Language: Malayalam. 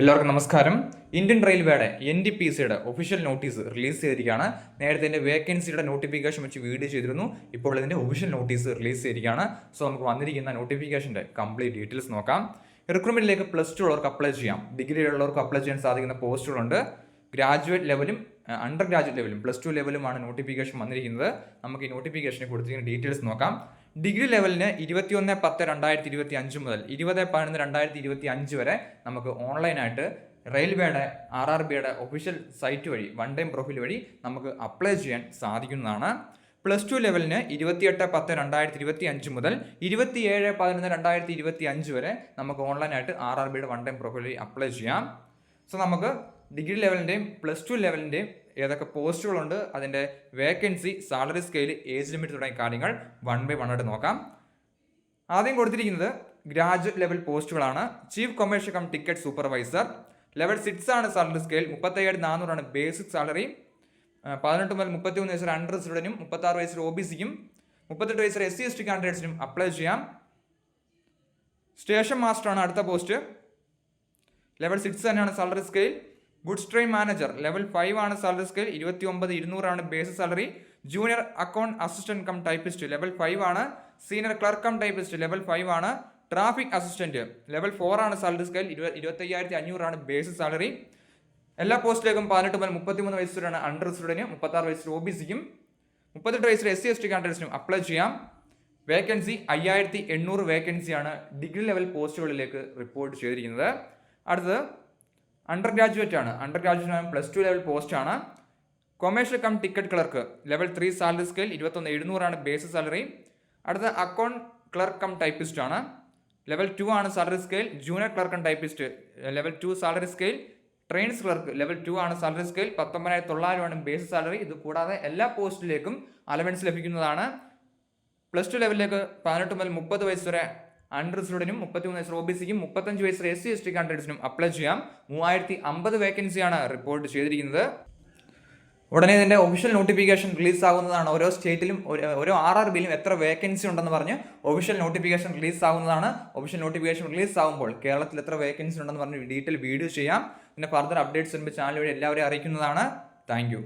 എല്ലാവർക്കും നമസ്കാരം. ഇന്ത്യൻ റെയിൽവേയുടെ എൻ ഡി പി സിയുടെ ഒഫീഷ്യൽ നോട്ടീസ് റിലീസ് ചെയ്തിരിക്കുകയാണ്. നേരത്തെ ഇതിന്റെ വേക്കൻസിയുടെ നോട്ടിഫിക്കേഷൻ വെച്ച് വീഡിയോ ചെയ്തിരുന്നു. ഇപ്പോൾ ഇതിന്റെ ഒഫീഷ്യൽ നോട്ടീസ് റിലീസ് ചെയ്തിരിക്കുകയാണ്. സോ നമുക്ക് വന്നിരിക്കുന്ന നോട്ടിഫിക്കേഷന്റെ കംപ്ലീറ്റ് ഡീറ്റെയിൽസ് നോക്കാം. റിക്രൂട്ട്മെന്റിലേക്ക് പ്ലസ് ടു ഉള്ളവർക്ക് അപ്ലൈ ചെയ്യാം. ഡിഗ്രി ഉള്ളവർക്ക് അപ്ലൈ ചെയ്യാൻ സാധിക്കുന്ന പോസ്റ്റുകളുണ്ട് ഗ്രാജുവേറ്റ് ലെവലും അണ്ടർ ഗ്രാജുവേറ്റ് ലെവലും പ്ലസ് ടു ലെവലുമാണ് നോട്ടിഫിക്കേഷൻ വന്നിരിക്കുന്നത്. നമുക്ക് ഈ നോട്ടിഫിക്കേഷനെ കൊടുത്തിരിക്കുന്ന ഡീറ്റെയിൽസ് നോക്കാം. ഡിഗ്രി ലെവലിന് ഇരുപത്തിയൊന്ന് പത്ത് രണ്ടായിരത്തി ഇരുപത്തി അഞ്ച് മുതൽ ഇരുപത് പതിനൊന്ന് രണ്ടായിരത്തി ഇരുപത്തി അഞ്ച് വരെ നമുക്ക് ഓൺലൈനായിട്ട് റെയിൽവേയുടെ ആർ ആർ ബിയുടെ ഒഫീഷ്യൽ സൈറ്റ് വഴി വൺ ടൈം പ്രൊഫൈൽ വഴി നമുക്ക് അപ്ലൈ ചെയ്യാൻ സാധിക്കുന്നതാണ്. പ്ലസ് ടു ലെവലിന് ഇരുപത്തിയെട്ട് പത്ത് രണ്ടായിരത്തി ഇരുപത്തി അഞ്ച് മുതൽ ഇരുപത്തിയേഴ് പതിനൊന്ന് രണ്ടായിരത്തി ഇരുപത്തി അഞ്ച് വരെ നമുക്ക് ഓൺലൈനായിട്ട് ആർ ആർ ബിയുടെ വൺ ടൈം പ്രൊഫൈൽ വഴി അപ്ലൈ ചെയ്യാം. സോ നമുക്ക് ഡിഗ്രി ലെവലിന്റെയും പ്ലസ് ടു ലെവലിന്റെയും ഏതൊക്കെ പോസ്റ്റുകളുണ്ട് അതിന്റെ vacancy salary scale age limit തുടങ്ങിയ കാര്യങ്ങൾ വൺ ബൈ വൺ ആയിട്ട് നോക്കാം. ആദ്യം കൊടുത്തിരിക്കുന്നത് graduate level പോസ്റ്റുകളാണ്. Chief commercial cum ticket supervisor. Level six ആണ് സാലറി സ്കെയിൽ. മുപ്പത്തയ്യായിരം നാനൂറാണ് ബേസിക് സാലറി. പതിനെട്ട് മുതൽ മുപ്പത്തി മൂന്ന് വയസ്സിൽ അണ്ടർ സ്റ്റുഡന്റും മുപ്പത്താറ് വയസ്സിൽ ഒ ബി സിക്കും മുപ്പത്തെട്ട് വയസ്സിൽ എസ് സി എസ് ടി കാൻഡിഡേറ്റ്സിനും അപ്ലൈ ചെയ്യാം. സ്റ്റേഷൻ മാസ്റ്ററാണ് അടുത്ത പോസ്റ്റ് ലെവൽ സിക്സ് തന്നെയാണ് salary scale. Goods train manager level five ആണ് സാലറി സ്കെയിൽ ഇരുപത്തി ഒമ്പത് ഇരുന്നൂറാണ് base salary junior account assistant cum typist level five ആണ് senior clerk cum typist level five ആണ് ട്രാഫിക് അസിസ്റ്റന്റ് ലെവൽ ഫോർ ആണ് സാലറി സ്കെയിൽ ഇരുപത് ഇരുപത്തയ്യായിരത്തി അഞ്ഞൂറാണ് ബേസ് സാലറി എല്ലാ പോസ്റ്റിലേക്കും പതിനെട്ട് മുതൽ മുപ്പത്തിമൂന്ന് വയസ്സ് വരെയാണ് അണ്ടർ സ്റ്റുഡന്റ് മുപ്പത്താറ് വയസ്സിൽ ഒ ബി സിക്കും മുപ്പത്തെട്ട് വയസ്സിൽ എസ് സി എസ് ടി കാൻഡിഡേറ്റ്സിനും അപ്ലൈ ചെയ്യാം. വേക്കൻസി അയ്യായിരത്തി എണ്ണൂറ് വേക്കൻസിയാണ് ഡിഗ്രി ലെവൽ പോസ്റ്റുകളിലേക്ക് റിപ്പോർട്ട് ചെയ്തിരിക്കുന്നത്. അടുത്തത് അണ്ടർ ഗ്രാജുവേറ്റ് ആണ്. അണ്ടർ ഗ്രാജുവേറ്റ് ആണ് പ്ലസ് ടു ലെവൽ പോസ്റ്റ് ആണ്. Commercial cum ticket clerk level three salary scale ഇരുപത്തൊന്ന് എഴുന്നൂറാണ് ബേസ് സാലറി അടുത്ത അക്കൗണ്ട് ക്ലർക്ക് കം ടൈപ്പിസ്റ്റ് ആണ്. ലെവൽ ടു ആണ് salary scale junior clerk and typist level two salary scale trains clerk level two ആണ് സാലറി സ്കെയിൽ പത്തൊമ്പതിനായിരത്തി തൊള്ളായിരമാണ് ബേസ് സാലറി ഇത് കൂടാതെ എല്ലാ പോസ്റ്റിലേക്കും അലവൻസ് ലഭിക്കുന്നതാണ്. പ്ലസ് ടു ലെവലിലേക്ക് പതിനെട്ട് മുതൽ മുപ്പത് വയസ്സ് വരെ മുപ്പത്തി മുപ്പത്തിമൂന്ന് വയസ്സ് ഒ ബി സിക്കും മുപ്പത്തഞ്ച് വയസ്സ് എസ് സി എസ് ടി കാൻഡിഡേറ്റ്സിനും അപ്ലൈ ചെയ്യാം. മൂവായിരത്തി അമ്പത് വേക്കൻസിയാണ് റിപ്പോർട്ട് ചെയ്തിരിക്കുന്നത്. ഉടനെ ഇതിന്റെ ഒഫീഷ്യൽ നോട്ടിഫിക്കേഷൻ റിലീസ് ആകുന്നതാണ്. ഓരോ സ്റ്റേറ്റിലും ഓരോ ആർ ആർ ബിയിലും എത്ര വേക്കൻസി ഉണ്ടെന്ന് പറഞ്ഞ് ഒഫീഷ്യൽ നോട്ടിഫിക്കേഷൻ റിലീസ് ആകുന്നതാണ്. ഒഫീഷ്യൽ നോട്ടിഫിക്കേഷൻ റിലീസ് ആകുമ്പോൾ കേരളത്തിൽ എത്ര വേക്കൻസി ഉണ്ടെന്ന് പറഞ്ഞ് ഡീറ്റെയിൽ വീഡിയോ ചെയ്യാം. പിന്നെ ഫർദർ അപ്ഡേറ്റ്സ് വരുമ്പോൾ ചാനൽ വഴി എല്ലാവരെയും അറിയിക്കുന്നതാണ്. താങ്ക്